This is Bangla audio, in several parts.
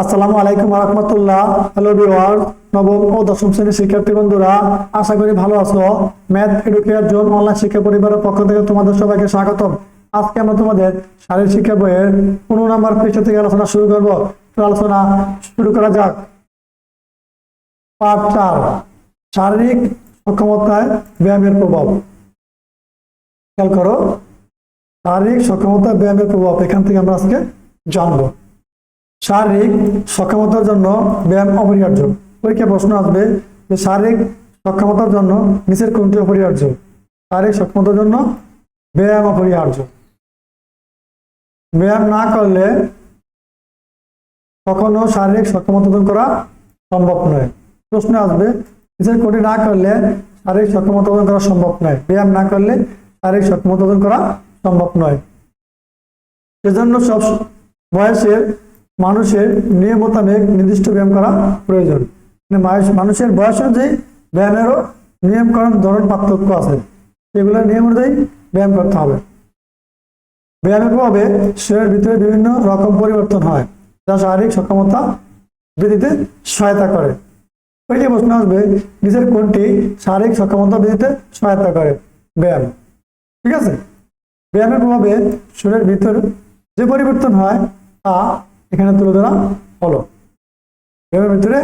আসসালামু আলাইকুম রহমতুল্লাহ। হ্যালো ভিওয়ার নবম ও দশম শ্রেণির শিক্ষার্থী বন্ধুরা, আশা করি ভালো আছো। ম্যাথ এডুকেয়ার জোন অনলাইন শিক্ষা পরিবারের পক্ষ থেকে তোমাদের সবাইকে স্বাগতম। আজকে আমরা তোমাদের শারীরিক শিক্ষা বইয়ের পনেরো নম্বর পৃষ্ঠা থেকে আলোচনা শুরু করব। আলোচনা শুরু করা যাক। পার্ট চার, শারীরিক সক্ষমতায় ব্যায়ামের প্রভাব। খেয়াল করো, শারীরিক সক্ষমতা ব্যায়ামের প্রভাব, এখান থেকে আমরা আজকে জানব। শারীরিক সক্ষমতার জন্য ব্যায়াম অপরিহার্য। পরীক্ষা প্রশ্ন আসবে যে শারীরিক সক্ষমতার জন্য নিচের কোনটি অপরিহার্য? শারীরিক সক্ষমতার জন্য ব্যায়াম অপরিহার্য। ব্যায়াম না করলে কখনো শারীরিক সক্ষমতা অর্জন করা সম্ভব নয়। প্রশ্ন আসবে, নিচের কোনটি না করলে শারীরিক সক্ষমতা অর্জন করা সম্ভব নয়? ব্যায়াম না করলে শারীরিক সক্ষমতা অর্জন করা সম্ভব নয়। সেজন্য সব বয়সের মানুষের নিয়ম মোতাবেক নির্দিষ্ট ব্যায়াম করা প্রয়োজন। মানে মানুষের বয়স অনুযায়ী ব্যায়ামেরও নিয়ম করার ধরন, পার্থক্য আছে। সেগুলোর নিয়ম অনুযায়ী ব্যায়াম করতে হবে। ব্যায়ামের প্রভাবে শরীরের ভিতরে বিভিন্ন রকম পরিবর্তন হয়, যা শারীরিক সক্ষমতা বৃদ্ধিতে সহায়তা করে। ওই যে প্রশ্ন আসবে নিজের কোনটি শারীরিক সক্ষমতা বৃদ্ধিতে সহায়তা করে? ব্যায়াম। ঠিক আছে? ব্যায়ামের প্রভাবে শরীরের ভিতর যে পরিবর্তন হয়, তা এখানে তুলে ধরা হলো। ব্যায়ামের ভিতরে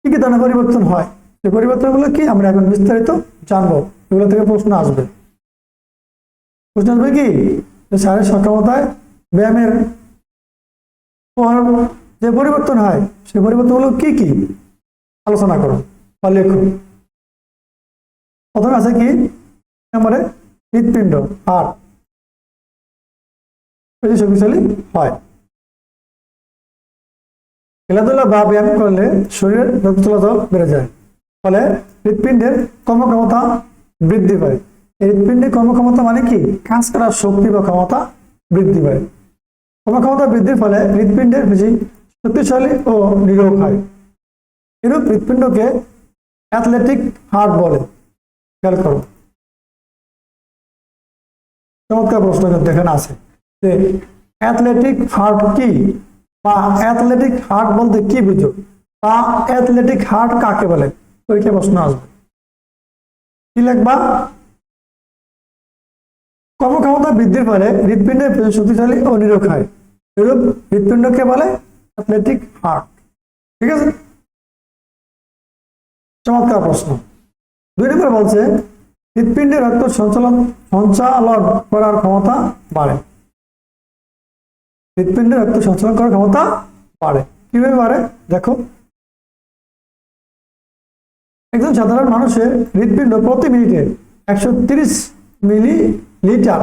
কি কি ধরনের পরিবর্তন হয়? সেই পরিবর্তনগুলো কি? আমরা এখন বিস্তারিত জানব। এগুলো থেকে প্রশ্ন আসবে। প্রশ্ন আসবে কি? শারীরিক সক্ষমতায় ব্যায়ামের পর যে পরিবর্তন হয়, সেই পরিবর্তনগুলো কি কি? আলোচনা করো বা লেখো। প্রথমে আছে কি? নম্বরে হৃৎপিণ্ড হার্ট বেশি শক্তিশালী হয়। খেলাধুলা বা ব্যায়াম করলে শরীরের রক্ত চলাচল বেড়ে যায়। ফলে হৃৎপিণ্ডের কর্মক্ষমতা বৃদ্ধি পায়। এই হৃৎপিণ্ডের কর্মক্ষমতা মানে কি? কাজ করার শক্তি বা ক্ষমতা বৃদ্ধি পায়। কর্মক্ষমতা বৃদ্ধির ফলে হৃৎপিণ্ডের বেশি শক্তিশালী ও নিরোগ হয়। এরূপ হৃৎপিণ্ডকে অ্যাথলেটিক হার্ট বলে। খেয়াল করো। চমৎকার প্রশ্ন কিন্তু এখানে আছে যে অ্যাথলেটিক হার্ট কি? বা অ্যাথলেটিক হার্ট বলতে কি বুঝো? বা অ্যাথলেটিক হার্ট কাকে বলে? প্রশ্ন আসবে। কি লিখবা? কর্মক্ষমতা বৃদ্ধির ফলে হৃৎপিণ্ডের বেশি শক্তিশালী ও নিরোগ হয়। এরূপ হৃৎপিণ্ডকে বলে অ্যাথলেটিক হার্ট ঠিক আছে? চমৎকার প্রশ্ন। দুই নম্বর বলছে, হৃৎপিণ্ডে রক্ত সঞ্চালন সঞ্চালন করার ক্ষমতা বাড়ে। হৃৎপিণ্ডে রক্ত সঞ্চালন করার ক্ষমতা বাড়ে। কীভাবে বাড়ে? দেখো। একজন সাধারণ মানুষের হৃৎপিণ্ড প্রতি মিনিটে একশো তিরিশ মিলি লিটার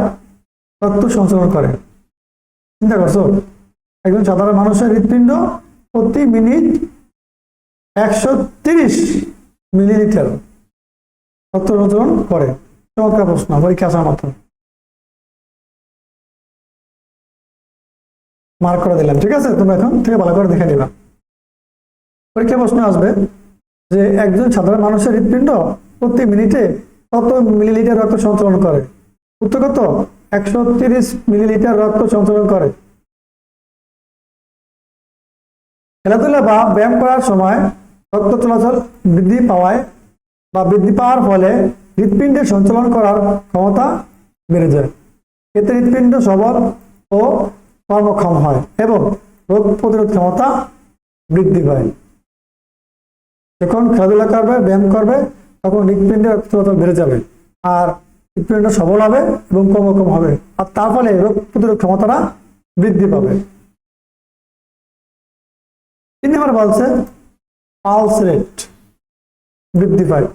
রক্ত সঞ্চালন করে। চিন্তা করছ? একজন সাধারণ মানুষের হৃৎপিণ্ড প্রতি মিনিট একশো তিরিশ মিলিলিটার রক্ত সঞ্চালন করে। চমৎকার প্রশ্ন, পরীক্ষা আসার মতো মার্ক করে দিলাম, ঠিক আছে? তোমরা এখন থেকে ভালো করে দেখে নিবা। পরীক্ষা প্রশ্ন আসবে? যে একজন সাধারণ মানুষের হৃৎপিণ্ড প্রতি মিনিটে কত মিলিলিটার রক্ত সঞ্চালন করে? উত্তর কত? একশো তিরিশ মিলিলিটার রক্ত সঞ্চালন করে। খেলাধুলা বা ব্যায়াম করার সময় রক্ত চলাচল বৃদ্ধি পাওয়ায় বা বৃদ্ধি পাওয়ার ফলে হৃৎপিণ্ডের সঞ্চালন করার ক্ষমতা বেড়ে যায়। এতে হৃৎপিণ্ড সবল ও কর্মক্ষম হয় এবং রোগ প্রতিরোধ ক্ষমতা বৃদ্ধি পায়। যখন খেলাধুলা করবে, ব্যায়াম করবে, তখন হৃৎপিণ্ডের রক্ত বেড়ে যাবে আর হৃৎপিণ্ড সবল হবে এবং কর্মক্ষম হবে আর তার ফলে রোগ প্রতিরোধ ক্ষমতাটা বৃদ্ধি পাবে। তিন নম্বর বলছে, পালস রেট বৃদ্ধি পায়।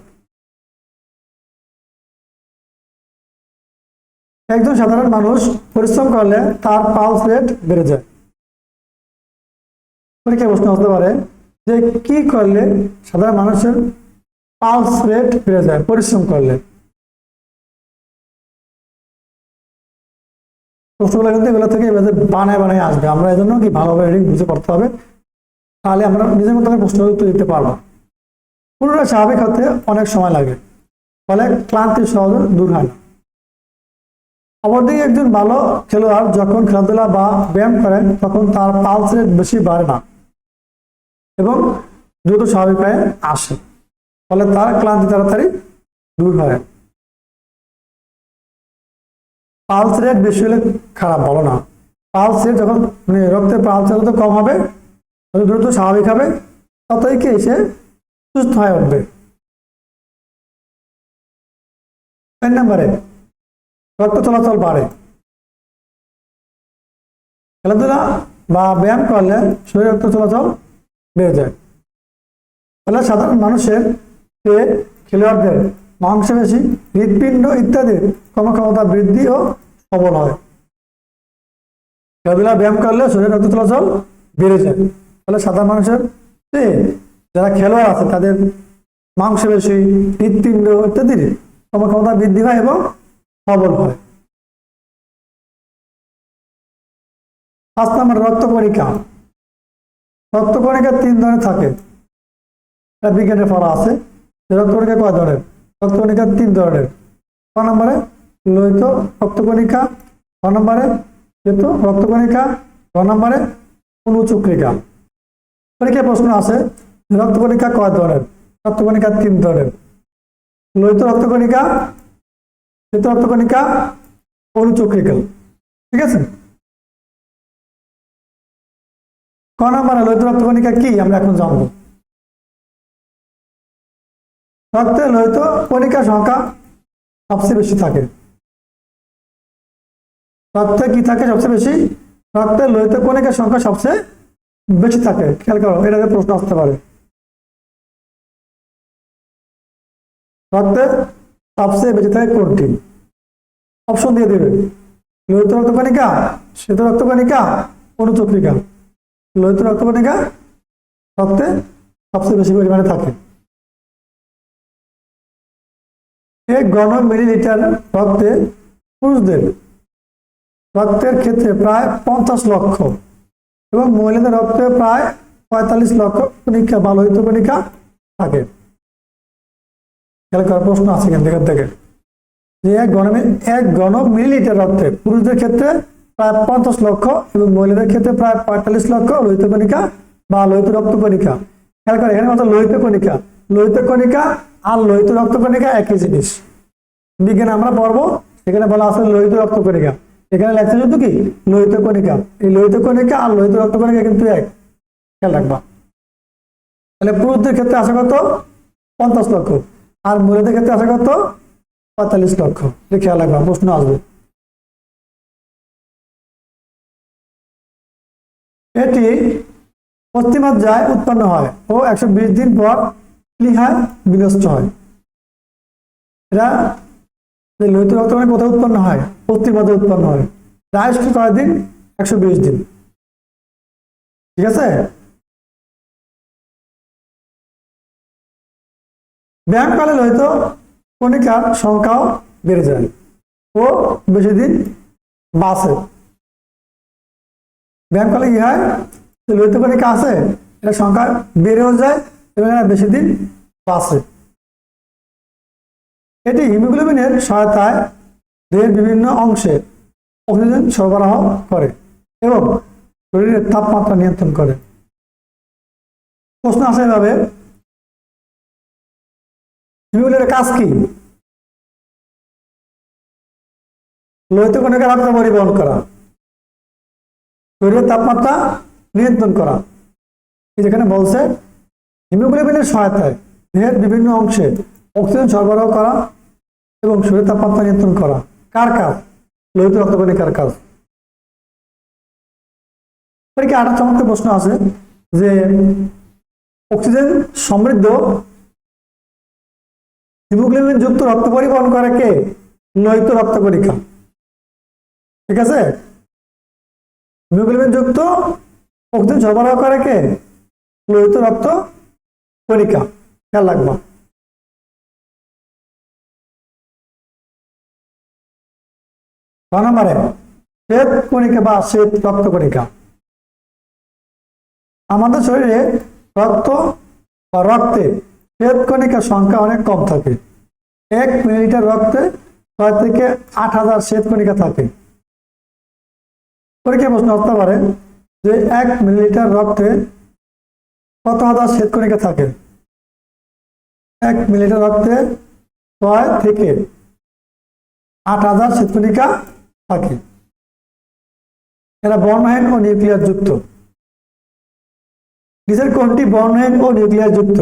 একজন সাধারণ মানুষ পরিশ্রম করলে তার পালস রেট বেড়ে যায়। পরীক্ষায় প্রশ্ন হতে পারে যে কি করলে সাধারণ মানুষের পালস রেট বেড়ে যায়, পরিশ্রম করলে? প্রশ্নগুলো কিন্তু এগুলো থেকে বানায় বানায় আসবে। আমরা এই জন্য কি ভালোভাবে রিডিং বুঝে পড়তে হবে? তাহলে আমরা নিজের মতো প্রশ্ন উত্তর দিতে পারব। পুনরায় স্বাভাবিক হতে অনেক সময় লাগে। ফলে ক্লান্তি সহজে দূর হয় না। অপরদিকে একজন ভালো খেলোয়াড় যখন খেলাধুলা বা ব্যায়াম করেন, তখন তার পালস রেট বেশি বাড়ে না এবং দ্রুত স্বাভাবিক হয়ে আসে। ফলে তার ক্লান্তি তাড়াতাড়ি দূর হয়। পালস রেট বেশি হলে খারাপ বলো না। পালস রেট যখন মানে রক্তের পালস যত কম হবে, তত দ্রুত স্বাভাবিক হবে, ততই কি সে সুস্থ হয়ে উঠবে। তিন রক্ত চলাচল বাড়ে। খেলাধুলা বা ব্যায়াম করলে শরীর রক্ত চলাচল বেড়ে যায়। তাহলে সাধারণ মানুষের চেয়ে খেলোয়াড়দের মাংসপেশি, হৃৎপিণ্ড ইত্যাদির কর্মক্ষমতা বৃদ্ধি ও সবল হয়। খেলাধুলা, ব্যায়াম করলে শরীর রক্ত চলাচল বেড়ে যায়। তাহলে সাধারণ মানুষের চেয়ে যারা খেলোয়াড় আছে, তাদের মাংসপেশি, হৃৎপিণ্ড ইত্যাদির কর্মক্ষমতা বৃদ্ধি হয় এবং সবল হয়। পাঁচ নম্বর রক্ত পরীক্ষা রক্ত পরীক্ষা তিন ধরনের থাকে। বিজ্ঞানের পড়া আছে। রক্ত পরীক্ষা কয় ধরনের? রক্ত পরীক্ষা তিন ধরনের। ক নম্বরে লোহিত রক্ত পরীক্ষা ক নম্বরে শ্বেত রক্ত পরীক্ষা ক নম্বরে অনুচক্রিকা। পরীক্ষা প্রশ্ন আছে রক্ত পরীক্ষা কয় ধরনের? রক্ত পরীক্ষা তিন ধরনের। লোহিত রক্ত কণিকা অনুচক্রিকাল। ঠিক আছে? ক নম্বরে লোহিত রক্ত কণিকা কি? আমরা এখন জানব। রক্তে লোহিত কণিকা সংখ্যা সবচেয়ে বেশি থাকে। রক্তে কি থাকে সবচেয়ে বেশি? রক্তে লোহিত কণিকার সংখ্যা সবচেয়ে বেশি থাকে। খেয়াল করো এটাতে প্রশ্ন আসতে পারে। রক্তে সবচেয়ে বেশি থাকে কোনটি? অপশন দিয়ে দেবে। লোহিত রক্তকণিকা শ্বেত রক্তকণিকা অনুচক্রিকা। লোহিত রক্তকণিকা রক্তে সবচেয়ে বেশি পরিমাণে থাকে। এক ঘন মিলিলিটার রক্তে পুরুষদের রক্তের ক্ষেত্রে প্রায় পঞ্চাশ লক্ষ এবং মহিলাদের রক্তে প্রায় পঁয়তাল্লিশ লক্ষ কণিকা বা লোহিত কণিকা থাকে। খেয়াল করার প্রশ্ন আছে এখান থেকে? যে এক ঘন এক ঘন মিলিলিটার রক্তে পুরুষদের ক্ষেত্রে প্রায় পঞ্চাশ লক্ষ এবং মহিলাদের ক্ষেত্রে প্রায় পঁয়তাল্লিশ লক্ষ লোহিত কণিকা বা লোহিত রক্ত কণিকা। খেয়াল করে এখানে মাত্র লোহিত কণিকা। লোহিত কণিকা আর লোহিত রক্ত কণিকা একই জিনিস। বিজ্ঞানে আমরা পড়ব এখানে বলা আছে লোহিত রক্ত কণিকা। এখানে লেখছে শুধু কি? লোহিত কণিকা। এই লোহিত কণিকা আর লোহিত রক্ত কণিকা কিন্তু এক। খেয়াল রাখবা। তাহলে পুরুষদের ক্ষেত্রে আসে কত? পঞ্চাশ লক্ষ। আর মহিলাদের ক্ষেত্রে আসে কত? পঁয়তাল্লিশ লক্ষ। এটা খেয়াল রাখবা প্রশ্ন আসবে। এটি পশ্চিমাধ্যায় উৎপন্ন হয় ও একশো বিশ দিন পর প্লিহায় বিনষ্ট হয়। এরা যে লোহিত রক্তকণিকা কোথায় উৎপন্ন হয়? পশ্চিমাধ্যায় উৎপন্ন হয়। প্রায়শ কয় দিন একশো বিশ দিন। ঠিক আছে? ব্যায়ামকালে লোহিত কণিকার সংখ্যাও বেড়ে যায় ও বেশি দিন বাসে ব্যায়ামকালে কি হয়? লোহিত কণিকা আছে এটা সংখ্যা বেড়েও যায় এবং এরা বেশি দিন বাসে এটি হিমোগ্লোবিনের সহায়তায় দেহের বিভিন্ন অংশে অক্সিজেন সরবরাহ করে এবং শরীরের তাপমাত্রা নিয়ন্ত্রণ করে। প্রশ্ন আসে এভাবে হিমোগ্লোবিনের কাজ কি? লোহিত কণিকা রক্ত পরিবহন করা। শরীরের তাপমাত্রা নিয়ন্ত্রণ করা। যেখানে বলছে, হিমোগ্লোবিনের সহায়তায় দেহের বিভিন্ন অংশে অক্সিজেন সরবরাহ করা এবং শরীরের তাপমাত্রা নিয়ন্ত্রণ করা। কার কাজ? লোহিত রক্তকণিকার কাজ? পরীক্ষা আরেকটা চমৎকার প্রশ্ন আছে যে, অক্সিজেন সমৃদ্ধ হিমোগ্লোবিন যুক্ত রক্ত পরিবহন করে কে? লোহিত রক্তকণিকা ঠিক আছে? হিমোগ্লোবিন যুক্ত অক্সিজেন সরবরাহ করে কে? লোহিত রক্ত কণিকা খেয়াল রাখবা। নম্বরে, শ্বেত কণিকা বা শ্বেত রক্ত কণিকা। আমাদের শরীরে রক্ত বা রক্তে শ্বেত কণিকার সংখ্যা অনেক কম থাকে। এক মিলিলিটার রক্তে ছয় থেকে আট হাজার শ্বেতকণিকা থাকে। পরীক্ষা প্রশ্ন আসতে পারে যে এক মিলিলিটার রক্তে কত হাজার শ্বেতকণিকা থাকে? এক মিলিটার রক্তে ছয় থেকে আট হাজার শ্বেতকণিকা থাকে। এরা বর্ণহীন ও নিউক্লিয়ার যুক্ত নিজের কোনটি বর্ণহীন ও নিউক্লিয়ার যুক্ত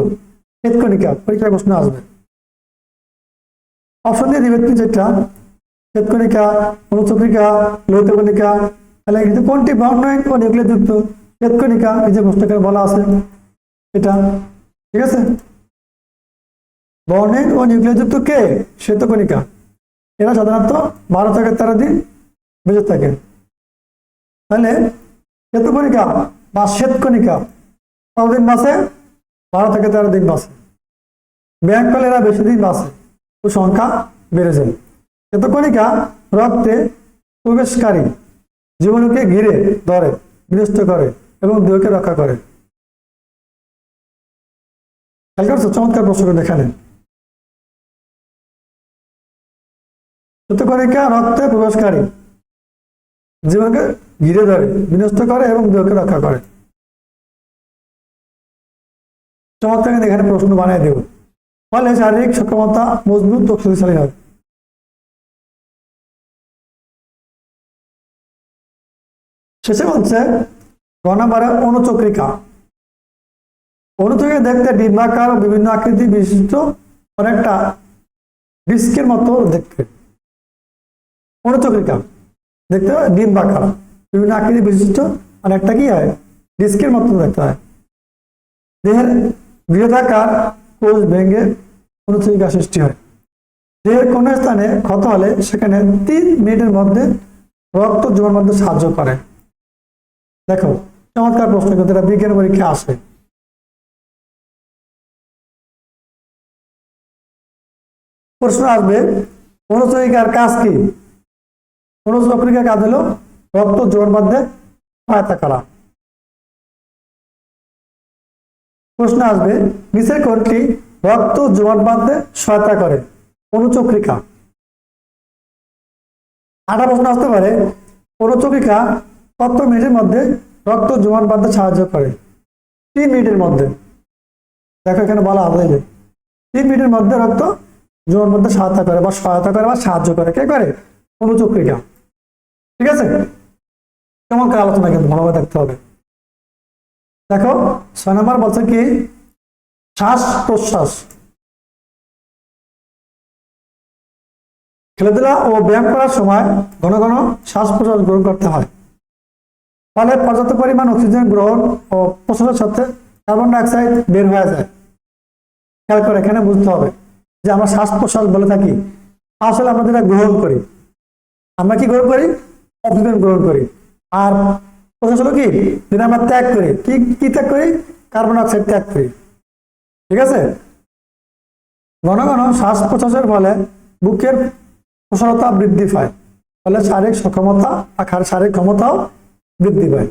শ্বেতকণিকা পরীক্ষায় প্রশ্ন আসবে। অপশন দিয়ে দিবে তুমি যেটা শ্বেতকণিকা অনুচক্রিকা লোহিত কণিকা তাহলে কিন্তু কোনটি বর্ণহীন নিউক্লিয়ার যুক্ত? শ্বেতকণিকা এই যে পুস্তকে বলা আছে। এটা। ঠিক আছে? বর্ণহীন ও নিউক্লিয়ার যুক্ত কে? শ্বেতকণিকা এরা সাধারণত বারো থেকে তেরো দিন বেঁচে থাকে। তাহলে শ্বেতকণিকা বা শ্বেতকণিকা কতদিন বাঁচে? বারো থেকে তেরো দিন বাঁচে। ব্যায়াম করলে এরা বেশি দিন বাঁচে ও সংখ্যা বেড়ে যায়। শ্বেতকণিকা রক্তে প্রবেশকারী জীবনকে ঘিরে ধরে, বিনষ্ট করে এবং দেহকে রক্ষা করে। খেয়াল করছ? চমৎকার প্রশ্নটা দেখালেন শ্বেতকণিকা রক্তে প্রবেশকারী জীবনকে ঘিরে ধরে, বিনষ্ট করে এবং দেহকে রক্ষা করে। চমৎকার কিন্তু এখানে প্রশ্ন বানিয়ে দেব ফলে শারীরিক সক্ষমতা মজবুত ও শক্তিশালী হয় শেষে বলছে গ নম্বরে অনুচক্রিকা অনুচক্রিকা দেখতে ডিম্বাকার ও বিভিন্ন আকৃতি বিশিষ্ট অনেকটা ডিস্কের মতো দেখতে অনুচক্রিকা দেখতে হয় ডিম্বাকার বিভিন্ন আকৃতি বিশিষ্ট অনেকটা কি হয় ডিস্কের মতো দেখতে হয় দেহের বৃহদাকার কোষ ভেঙে অনুচক্রিকা সৃষ্টি হয়। দেহের কোনো স্থানে ক্ষত হলে সেখানে তিন মিনিটের মধ্যে রক্ত জমার মধ্যে সাহায্য করে। দেখো, চমৎকার প্রশ্ন, কিন্তু এটা বিজ্ঞান পরীক্ষা আসে। প্রশ্ন আসবে অনুচরিকার কাজ কি? অনুচক্রিকার কাজ হলো রক্ত জোর মধ্যে সহায়তা করা। প্রশ্ন আসবে, নিচের কোনটি রক্ত জোয়ার বাঁধতে সহায়তা করে। অনুচক্রিকা। আটা প্রশ্ন আসতে পারে, অনুচক্রিকা কত মিনিটের মধ্যে রক্ত জোয়ার বাঁধতে সাহায্য করে? তিন মিনিটের মধ্যে। দেখো এখানে বলা যে তিন মিনিটের মধ্যে রক্ত জোয়ার মধ্যে সহায়তা করে বা সহায়তা করে বা সাহায্য করে। কে করে? অনুচক্রিকা। ঠিক আছে? কেমন করে আলোচনা কিন্তু ভালোভাবে দেখতে হবে। দেখো, ছয় নম্বর বলছে কি? শ্বাস প্রশ্বাস। খেলাধুলা ও ব্যায়াম করার সময় ঘন ঘন শ্বাস প্রশ্বাস গ্রহণ করতে হয়। ফলে পর্যাপ্ত পরিমাণ অক্সিজেন গ্রহণ ও প্রশ্বাসের সাথে কার্বন ডাইঅক্সাইড বের হয়ে যায়। খেয়াল করে, এখানে বুঝতে হবে যে আমরা শ্বাস প্রশ্বাস বলে থাকি। আসলে আমরা যেটা গ্রহণ করি, আমরা কি গ্রহণ করি? অক্সিজেন গ্রহণ করি। আর প্রশ্ন হলো কি? যেটা আমরা ত্যাগ করি, কি কি ত্যাগ করি? কার্বন ডাইঅক্সাইড ত্যাগ করি। ঠিক আছে? ঘন ঘন শ্বাস প্রশ্বাসের ফলে বুকের প্রসারতা বৃদ্ধি পায়। ফলে শারীরিক সক্ষমতা বা শারীরিক ক্ষমতাও বৃদ্ধি পায়।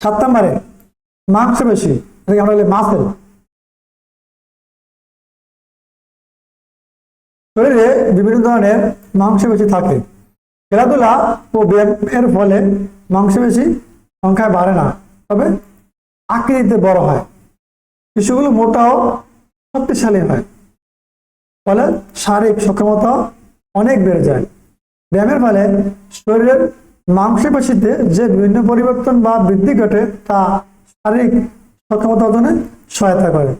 সাত নম্বরে মাংসপেশি এটাকে আমরা মাসেল শরীরে বিভিন্ন ধরনের মাংস বেশি থাকে। খেলাধুলা ও ব্যায়ামের ফলে মাংসপেশি সংখ্যায় বাড়ে না। তবে আকৃতিতে বড় হয়। শিশুগুলো মোটাও শক্তিশালী হয়। ফলে শারীরিক সক্ষমতা অনেক বেড়ে যায়। ব্যায়ামের ফলে শরীরের মাংসপেশিতে যে বিভিন্ন পরিবর্তন বা বৃদ্ধি ঘটে, তা শারীরিক সক্ষমতা অর্জনে সহায়তা করে।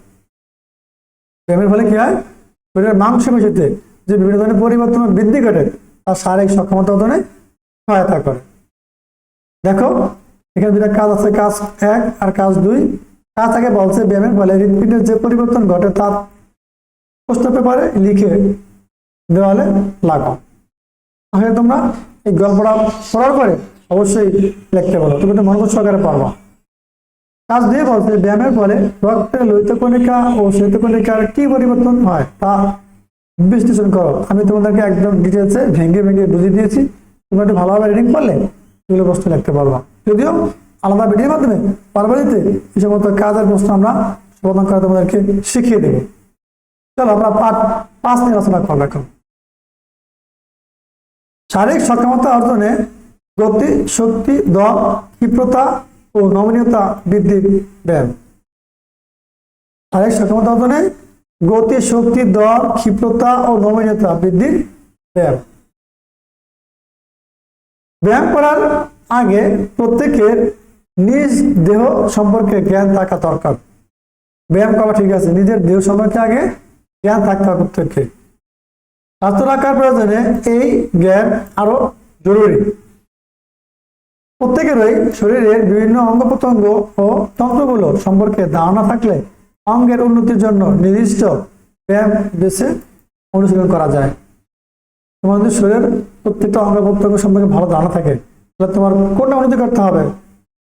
ব্যায়ামের ফলে কি হয়? শরীরের মাংসপেশিতে যে বিভিন্ন ধরনের পরিবর্তন বৃদ্ধি ঘটে তা শারীরিক সক্ষমতা অর্জনে সহায়তা করে। দেখো, এখানে দুটা কাজ আছে, কাজ এক আর কাজ দুই। কাজ আগে বলছে ব্যায়ামের ফলে হৃদপিণ্ডের যে পরিবর্তন ঘটে তার প্রশ্ন পেপারে লিখে দেওয়ালে লাগাও তাহলে তোমরা এই গল্পটা পড়ার পরে অবশ্যই লিখতে পারো। তুমি তো মনোযোগ সহকারে পারবা কাজ দিয়ে বলছে, ব্যায়ামের ফলে রক্তের লোহিত কণিকা ও শ্বেত কণিকার কি পরিবর্তন হয় তা বিশ্লেষণ করো। আমি তোমাদেরকে একদম ডিটেলসে ভেঙে ভেঙে বুঝিয়ে দিয়েছি। তুমি একটু ভালোভাবে রিডিং করলে এগুলো প্রশ্ন লিখতে পারবা। যদিও আলাদা ভিডিওর মাধ্যমে পরবর্তীতে এই সমস্ত কাজের প্রশ্ন আমরা সমাধান করে তোমাদেরকে শিখিয়ে দেবো। চলো আমরা পাঠ পাঁচ নিয়ে আলোচনা করব এখন। শারীরিক সক্ষমতা অর্জনে গতি, শক্তি, দম ক্ষিপ্রতা ও নমনীয়তা বৃদ্ধির ব্যায়াম শারীরিক সক্ষমতা অর্জনে গতি, শক্তি দর ক্ষিপ্রতা ও নমনীয়তা বৃদ্ধির ব্যায়াম। ব্যায়াম করার আগে প্রত্যেকের নিজ দেহ সম্পর্কে জ্ঞান থাকা দরকার। ব্যায়াম করা ঠিক আছে, নিজের দেহ সম্পর্কে আগে জ্ঞান থাকতে হবে প্রত্যেককে। স্বাস্থ্য রাখার প্রয়োজনে এই জ্ঞান আরও জরুরি। প্রত্যেকেরই শরীরের বিভিন্ন অঙ্গ প্রত্যঙ্গ ও তন্ত্রগুলো সম্পর্কে ধারণা থাকলে অঙ্গের উন্নতির জন্য নির্দিষ্ট ব্যায়াম বেছে অনুশীলন করা যায়। তোমার যদি শরীরের প্রত্যেকটা অঙ্গ প্রত্যঙ্গ সম্পর্কে ভালো ধারণা থাকে। তাহলে তোমার কোনটা উন্নতি করতে হবে,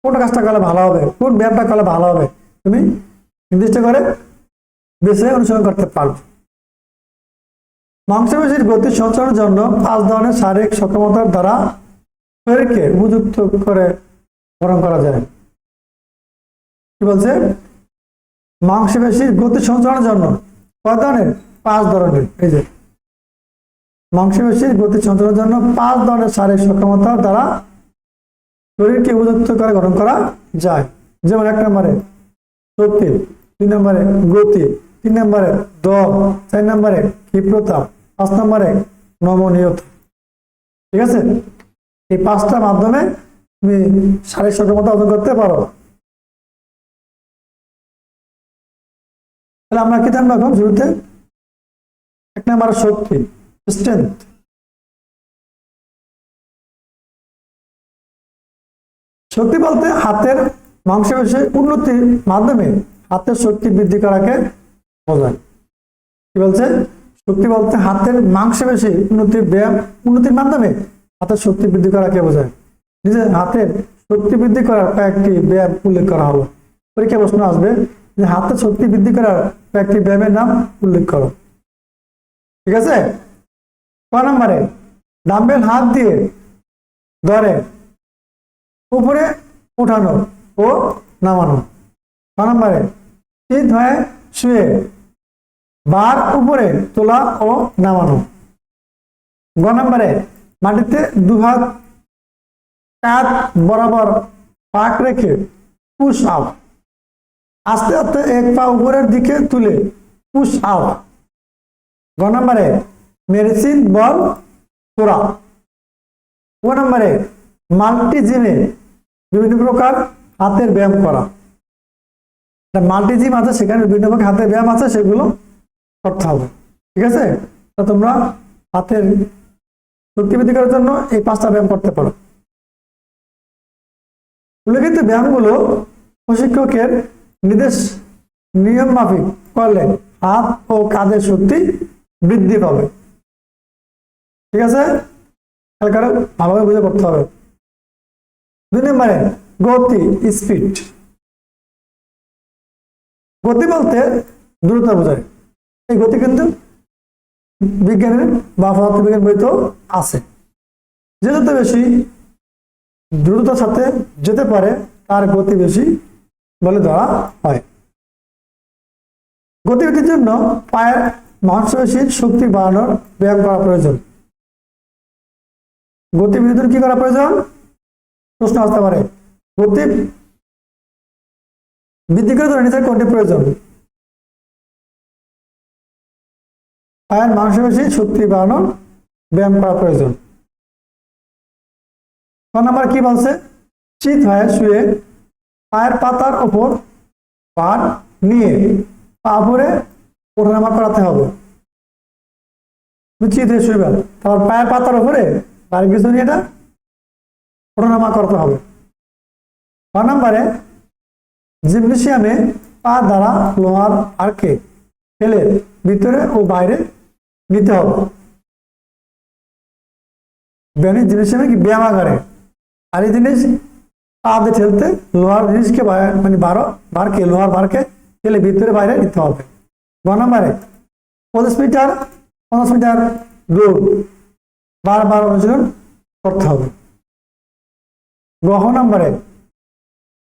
কোনটা কাজটা করলে ভালো হবে, কোন ব্যায়ামটা করলে ভালো হবে, তুমি নির্দিষ্ট করে বেছে অনুসরণ করতে পারবে। মাংসপেশির গতি সঞ্চালনের জন্য পাঁচ ধরনের শারীরিক সক্ষমতার দ্বারা শরীরকে উপযুক্ত করে গরম করা যায়। কি বলছে? মাংসপেশির গতি সঞ্চালনের জন্য কয় ধরনের পাঁচ ধরনের, এই যে। মাংসপেশির গতি সঞ্চালনের জন্য পাঁচ ধরনের শারীরিক সক্ষমতার দ্বারা শরীরকে উপযুক্ত করে গঠন করা যায়। যেমন এক নম্বরে শক্তি, দুই নম্বরে গতি, তিন নম্বরে দম, চার নম্বরে ক্ষিপ্রতা, পাঁচ নম্বরে নমনীয়তা। ঠিক আছে? এই পাঁচটার মাধ্যমে তুমি শারীরিক সক্ষমতা অর্জন করতে পারো। তাহলে আমরা কি জানব এখন শুরুতে? এক নম্বরে শক্তি স্ট্রেংথ শক্তি বলতে হাতের মাংসপেশি উন্নতির মাধ্যমে হাতের শক্তি বৃদ্ধি করাকে বোঝায়। কি বলছে? শক্তি বলতে হাতের মাংসপেশি উন্নতির ব্যায়াম, উন্নতির মাধ্যমে হাতের শক্তি বৃদ্ধি করাকে বোঝায়। নিজের হাতের শক্তি বৃদ্ধি করার কয়েকটি ব্যায়াম উল্লেখ করা হলো। পরীক্ষা প্রশ্ন আসবে যে হাতের শক্তি বৃদ্ধি করার কয়েকটি ব্যায়ামের নাম উল্লেখ করো। ঠিক আছে? ক নম্বরে, ডাম্বেল হাত দিয়ে ধরে, উপরে উঠানো ও নামানো। ছ নম্বরে, শীত হয়ে শুয়ে বার উপরে তোলা ও নামানো। গ নম্বরে, মাটিতে দুহাত কাত বরাবর পাক রেখে পুশ আপ আস্তে আস্তে এক পা উপরের দিকে তুলে পুশ আপ গ নম্বরে মেডিসিন বল করা ও নম্বরে মাল্টি জিমে বিভিন্ন প্রকার হাতের ব্যায়াম করা। মাল্টি জিম আছে, সেখানে বিভিন্ন প্রকার হাতের ব্যায়াম আছে, সেগুলো করতে হবে। ঠিক আছে? তো তোমরা হাতের শক্তি বৃদ্ধি করার জন্য এই পাঁচটা ব্যায়াম করতে পারো। উল্লেখিত ব্যায়ামগুলো প্রশিক্ষকের নির্দেশ, নিয়ম মাফিক করলে হাত ও কাঁধের শক্তি বৃদ্ধি পাবে। ঠিক আছে? খেয়াল ভালোভাবে বুঝে করতে হবে। দুই নম্বরে, গতি স্পিড গতি বলতে দ্রুত বোঝায়। এই গতি কিন্তু বিজ্ঞানের বা পদার্থবিজ্ঞান বইতেও আছে। যে যত বেশি দ্রুততার সাথে যেতে পারে, তার গতি বেশি বলে ধরা হয়। গতিবিধির জন্য পায়ের মাংসপেশির শক্তি বাড়ানোর ব্যায়াম করা প্রয়োজন। গতিবিধির কি করা প্রয়োজন? প্রশ্ন আসতে পারে। গতি বৃদ্ধি করে ধরে নিতে কোনটি প্রয়োজন? পায়ের মাংসপেশি শক্তি বাড়ানোর ব্যায়াম করা প্রয়োজন। ক নাম্বার কি বলছে? চিত হয়ে শুয়ে পায়ের পাতার ওপর পার নিয়ে পা উপরে ওঠানামা করাতে হবে। তুমি চিত হয়ে শুইবে তারপর পায়ের পাতার উপরে পায়ের কিছু নিয়ে এটা ওঠানামা করতে হবে। ক নাম্বারে জিমনেশিয়ামে পা দ্বারা লোহার আরকে ফেলে ভিতরে ও বাইরে নিতে হবে। ব্যায়ামের জিনিসিয়ামে কি ব্যায়ামাগারে আর এই জিনিস পা ঠেলতে লোহার জিনিসকে মানে বারো, বারকে, লোহার বারকে ফেলে ভিতরে বাইরে নিতে হবে। গ নম্বরে, পঞ্চাশ মিটার পঞ্চাশ মিটার দৌড় বারবার অনুশীলন করতে হবে। গ্রহ নম্বরে,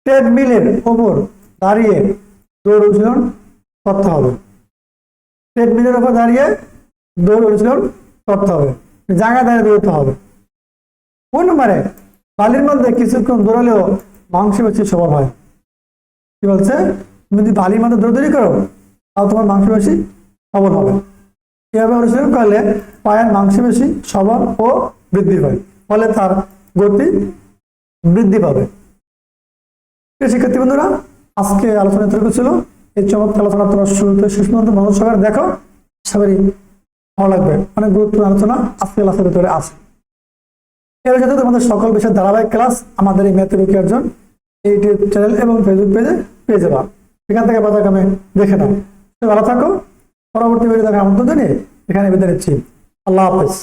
ট্রেডমিলের ওপর দাঁড়িয়ে দৌড় অনুশীলন করতে হবে। ট্রেডমিলের ওপর দাঁড়িয়ে দৌড় অনুশীলন করতে হবে। জায়গায় দাঁড়িয়ে দৌড়তে হবে। কোন নম্বরে বালির মধ্যে কিছুক্ষণ দৌড়ালেও মাংসপেশি সবল হয়। কি বলছে? তুমি যদি বালির মধ্যে দৌড়দৌড়ি করো, তাও তোমার মাংসপেশি সবল হবে। এভাবে অনুশীলন করলে পায়ের মাংসপেশি সবল ও বৃদ্ধি হয়, ফলে তার গতি বৃদ্ধি পাবে। শিক্ষার্থী বন্ধুরা, আজকে আলোচনা এতটুকু ছিল। এই চমৎকার আলোচনা তোমরা শুরুতে শেষ পর্যন্ত সহকারে দেখো। সবারই ভালো লাগবে। অনেক গুরুত্বপূর্ণ আলোচনা আজকে ক্লাসের ভিতরে আছে। এর সাথে তোমাদের সকল বিষয়ের ধারাবাহিক ক্লাস আমাদের এই ম্যাথের অর্জন ইউটিউব চ্যানেল এবং ফেসবুক পেজে পেয়ে যাবা। সেখান থেকে পতাকামে দেখে নাও। ভালো থাকো। পরবর্তী ভিডিও দেখার আমন্ত্রণ জানিয়ে এখানে বিদায় নিচ্ছি। আল্লাহ হাফেজ।